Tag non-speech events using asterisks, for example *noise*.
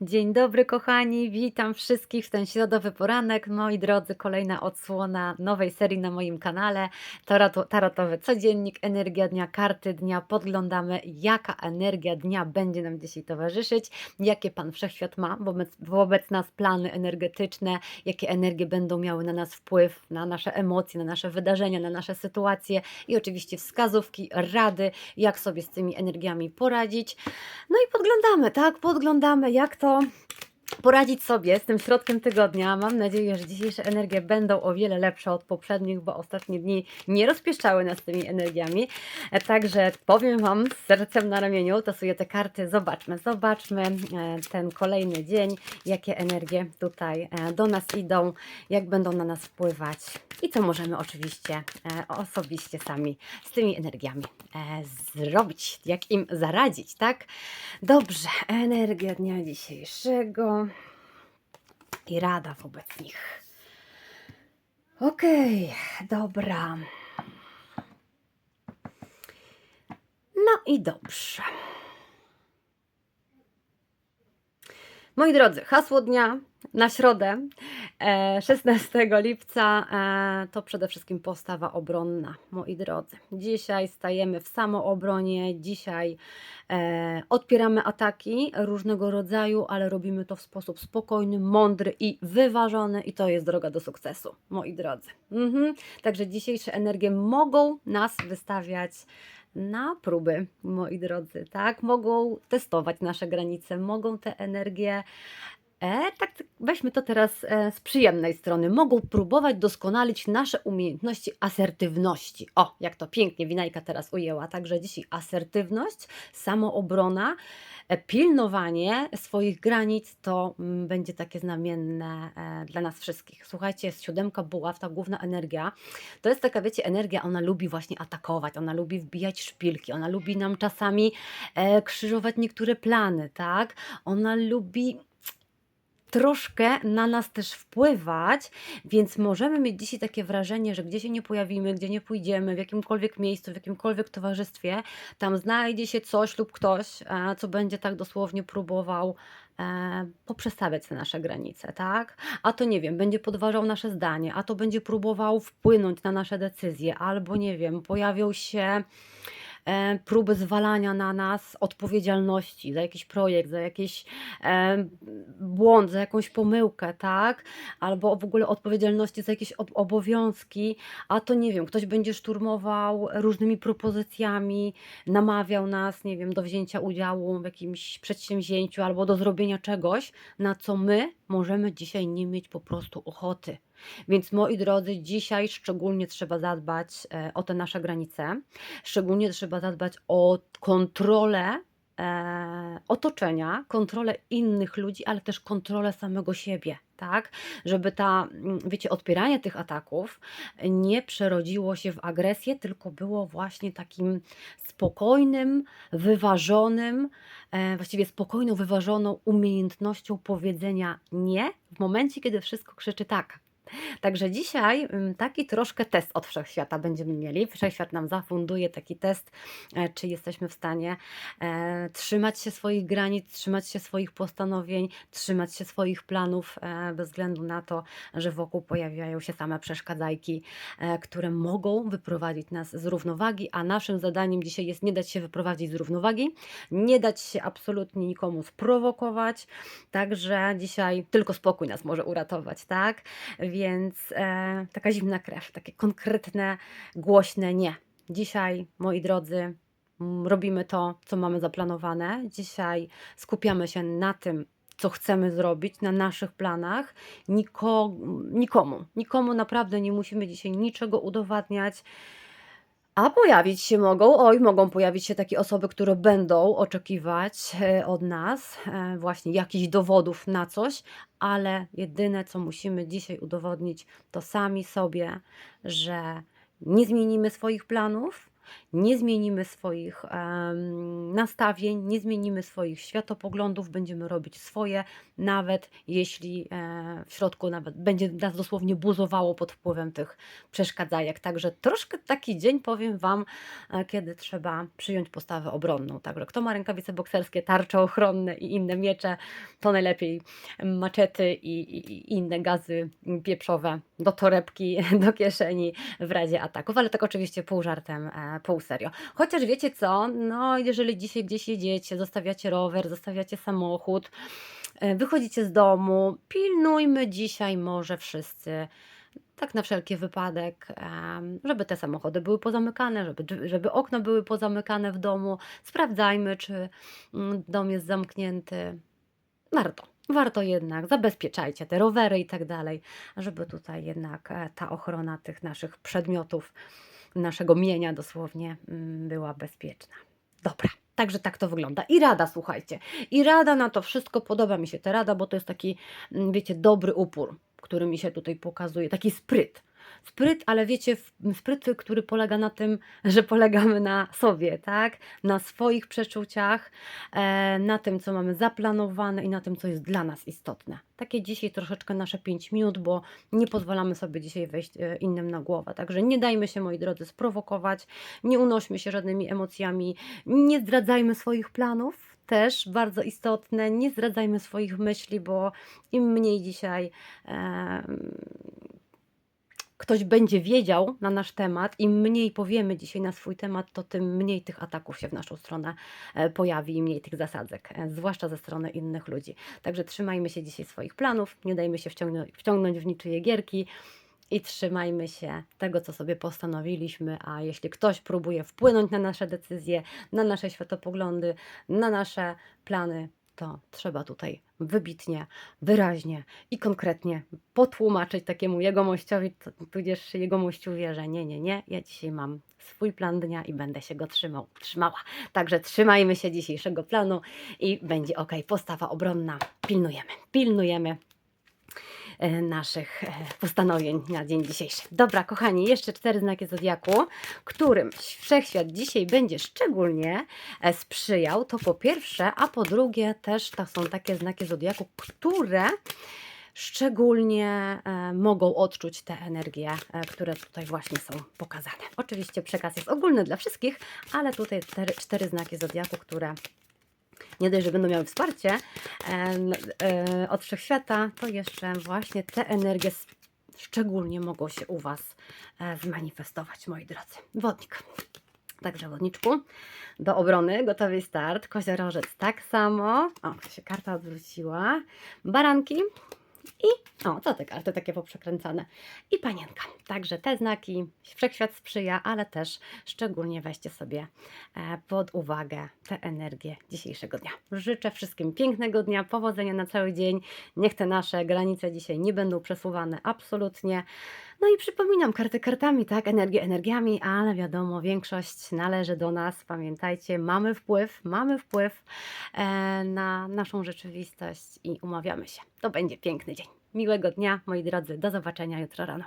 Dzień dobry, kochani. Witam wszystkich w ten środowy poranek. Moi drodzy, kolejna odsłona nowej serii na moim kanale. Tarot, tarotowy codziennik, energia dnia, karty dnia. Podglądamy, jaka energia dnia będzie nam dzisiaj towarzyszyć, jakie Pan Wszechświat ma wobec, wobec nas plany energetyczne, jakie energie będą miały na nas wpływ, na nasze emocje, na nasze wydarzenia, na nasze sytuacje i oczywiście wskazówki, rady, jak sobie z tymi energiami poradzić. No i podglądamy, tak? Podglądamy, jak to poradzić sobie z tym środkiem tygodnia. Mam nadzieję, że dzisiejsze energie będą o wiele lepsze od poprzednich, bo ostatnie dni nie rozpieszczały nas tymi energiami. E, Także powiem Wam z sercem na ramieniu, tasuję te karty, zobaczmy, zobaczmy e, ten kolejny dzień, jakie energie tutaj e, do nas idą, jak będą na nas wpływać i co możemy oczywiście e, osobiście sami z tymi energiami e, zrobić, jak im zaradzić, tak? Dobrze, energia dnia dzisiejszego i rada wobec nich. Okej, dobra. No i dobrze. Moi drodzy, hasło dnia na środę, e, 16 lipca, e, to przede wszystkim postawa obronna. Moi drodzy, dzisiaj stajemy w samoobronie, dzisiaj e, odpieramy ataki różnego rodzaju, ale robimy to w sposób spokojny, mądry i wyważony, i to jest droga do sukcesu, moi drodzy. Mhm. Także dzisiejsze energie mogą nas wystawiać na próby, moi drodzy, tak? Mogą testować nasze granice, mogą te energie. E, tak, tak, weźmy to teraz e, z przyjemnej strony. Mogą próbować doskonalić nasze umiejętności asertywności. O, jak to pięknie Winajka teraz ujęła. Także dzisiaj asertywność, samoobrona, e, pilnowanie swoich granic to mm, będzie takie znamienne e, dla nas wszystkich. Słuchajcie, jest siódemka buław, ta główna energia. To jest taka, wiecie, energia, ona lubi właśnie atakować, ona lubi wbijać szpilki, ona lubi nam czasami e, krzyżować niektóre plany, tak? Ona lubi troszkę na nas też wpływać, więc możemy mieć dzisiaj takie wrażenie, że gdzie się nie pojawimy, gdzie nie pójdziemy, w jakimkolwiek miejscu, w jakimkolwiek towarzystwie, tam znajdzie się coś lub ktoś, e, co będzie tak dosłownie próbował e, poprzestawiać te nasze granice, tak? A to nie wiem, będzie podważał nasze zdanie, a to będzie próbował wpłynąć na nasze decyzje, albo nie wiem, pojawią się próby zwalania na nas odpowiedzialności za jakiś projekt, za jakiś e, błąd, za jakąś pomyłkę, tak? Albo w ogóle odpowiedzialności za jakieś ob- obowiązki, a to nie wiem, ktoś będzie szturmował różnymi propozycjami, namawiał nas, nie wiem, do wzięcia udziału w jakimś przedsięwzięciu albo do zrobienia czegoś, na co my możemy dzisiaj nie mieć po prostu ochoty. Więc moi drodzy, dzisiaj szczególnie trzeba zadbać e, o te nasze granice, szczególnie trzeba zadbać o kontrolę e, otoczenia, kontrolę innych ludzi, ale też kontrolę samego siebie, tak? Żeby ta, mm, wiecie, odpieranie tych ataków nie przerodziło się w agresję, tylko było właśnie takim spokojnym, wyważonym, e, właściwie spokojną, wyważoną umiejętnością powiedzenia nie w momencie, kiedy wszystko krzyczy tak. Także dzisiaj mm, taki troszkę test od wszechświata będziemy mieli. Wszechświat nam zafunduje taki test, e, czy jesteśmy w stanie e, trzymać się swoich granic, trzymać się swoich postanowień, trzymać się swoich planów, e, bez względu na to, że wokół pojawiają się same przeszkadzajki, które mogą wyprowadzić nas z równowagi, a naszym zadaniem dzisiaj jest nie dać się wyprowadzić z równowagi, nie dać się absolutnie nikomu sprowokować, także dzisiaj tylko spokój nas może uratować, tak? Więc e, taka zimna krew, takie konkretne, głośne nie. Dzisiaj, moi drodzy, robimy to, co mamy zaplanowane. Dzisiaj skupiamy się na tym, co chcemy zrobić, na naszych planach. Niko, nikomu, nikomu naprawdę nie musimy dzisiaj niczego udowadniać. A pojawić się mogą, oj, mogą pojawić się takie osoby, które będą oczekiwać e, od nas e, właśnie jakichś dowodów na coś, ale jedyne, co musimy dzisiaj udowodnić, to sami sobie, że nie zmienimy swoich planów, nie zmienimy swoich nastawień, nie zmienimy swoich światopoglądów, będziemy robić swoje, nawet jeśli e, w środku nawet będzie nas dosłownie buzowało pod wpływem tych przeszkadzajek. Także troszkę taki dzień powiem Wam, e, kiedy trzeba przyjąć postawę obronną. Także kto ma rękawice bokserskie, tarcze ochronne i inne miecze, to najlepiej maczety i, i, i inne gazy pieprzowe do torebki, *laughs* do kieszeni w razie ataków, ale tak oczywiście pół żartem, e, pół serio. Chociaż wiecie co, no jeżeli dzisiaj gdzieś jedziecie, zostawiacie rower, zostawiacie samochód, e, wychodzicie z domu, pilnujmy dzisiaj może wszyscy tak na wszelki wypadek, żeby te samochody były pozamykane, żeby, żeby okna były pozamykane w domu. Sprawdzajmy, czy mm, dom jest zamknięty. Warto, warto jednak, zabezpieczajcie te rowery i tak dalej, żeby tutaj jednak e, ta ochrona tych naszych przedmiotów, naszego mienia dosłownie mm, była bezpieczna. Dobra. Także tak to wygląda. I rada, słuchajcie. I rada na to wszystko. Podoba mi się ta rada, bo to jest taki, mm, wiecie, dobry upór, który mi się tutaj pokazuje. Taki spryt. Spryt, ale wiecie, spryt, który polega na tym, że polegamy na sobie, tak? Na swoich przeczuciach, e, na tym, co mamy zaplanowane i na tym, co jest dla nas istotne. Takie dzisiaj troszeczkę nasze 5 minut, bo nie pozwalamy sobie dzisiaj wejść e, innym na głowę. Także nie dajmy się, moi drodzy, sprowokować, nie unośmy się żadnymi emocjami, nie zdradzajmy swoich planów. Też bardzo istotne, nie zdradzajmy swoich myśli, bo im mniej dzisiaj em, ktoś będzie wiedział na nasz temat, im mniej powiemy dzisiaj na swój temat, to tym mniej tych ataków się w naszą stronę e, pojawi i mniej tych zasadzek, e, zwłaszcza ze strony innych ludzi. Także trzymajmy się dzisiaj swoich planów, nie dajmy się wciągnąć, wciągnąć w niczyje gierki i trzymajmy się tego, co sobie postanowiliśmy, a jeśli ktoś próbuje wpłynąć na nasze decyzje, na nasze światopoglądy, na nasze plany, to trzeba tutaj wybitnie, wyraźnie i konkretnie potłumaczyć takiemu jegomościowi, tudzież jegomościówie, że nie, nie, nie, ja dzisiaj mam swój plan dnia i będę się go trzymał, trzymała. Także trzymajmy się dzisiejszego planu i będzie ok. Postawa obronna, pilnujemy, pilnujemy naszych e, postanowień na dzień dzisiejszy. Dobra, kochani, jeszcze cztery znaki zodiaku, którym wszechświat dzisiaj będzie szczególnie e, sprzyjał. To po pierwsze, a po drugie też to są takie znaki zodiaku, które szczególnie e, mogą odczuć te energie, e, które tutaj właśnie są pokazane. Oczywiście przekaz jest ogólny dla wszystkich, ale tutaj cztery znaki zodiaku, które nie dość, że będą miały wsparcie e, e, od wszechświata, to jeszcze właśnie te energie szczególnie mogą się u Was e, zmanifestować, moi drodzy. Wodnik. Także wodniczku, do obrony, gotowy start. Koziorożec tak samo. O, się karta odwróciła. Baranki. I, o, co te karty takie poprzekręcane. I panienka. Także te znaki wszechświat sprzyja, ale też szczególnie weźcie sobie e, pod uwagę te energie dzisiejszego dnia. Życzę wszystkim pięknego dnia, powodzenia na cały dzień. Niech te nasze granice dzisiaj nie będą przesuwane absolutnie. No i przypominam, karty kartami, tak, energie energiami, ale wiadomo, większość należy do nas. Pamiętajcie, mamy wpływ, mamy wpływ e, na naszą rzeczywistość i umawiamy się. To będzie piękny dzień. Miłego dnia, moi drodzy. Do zobaczenia jutro rano.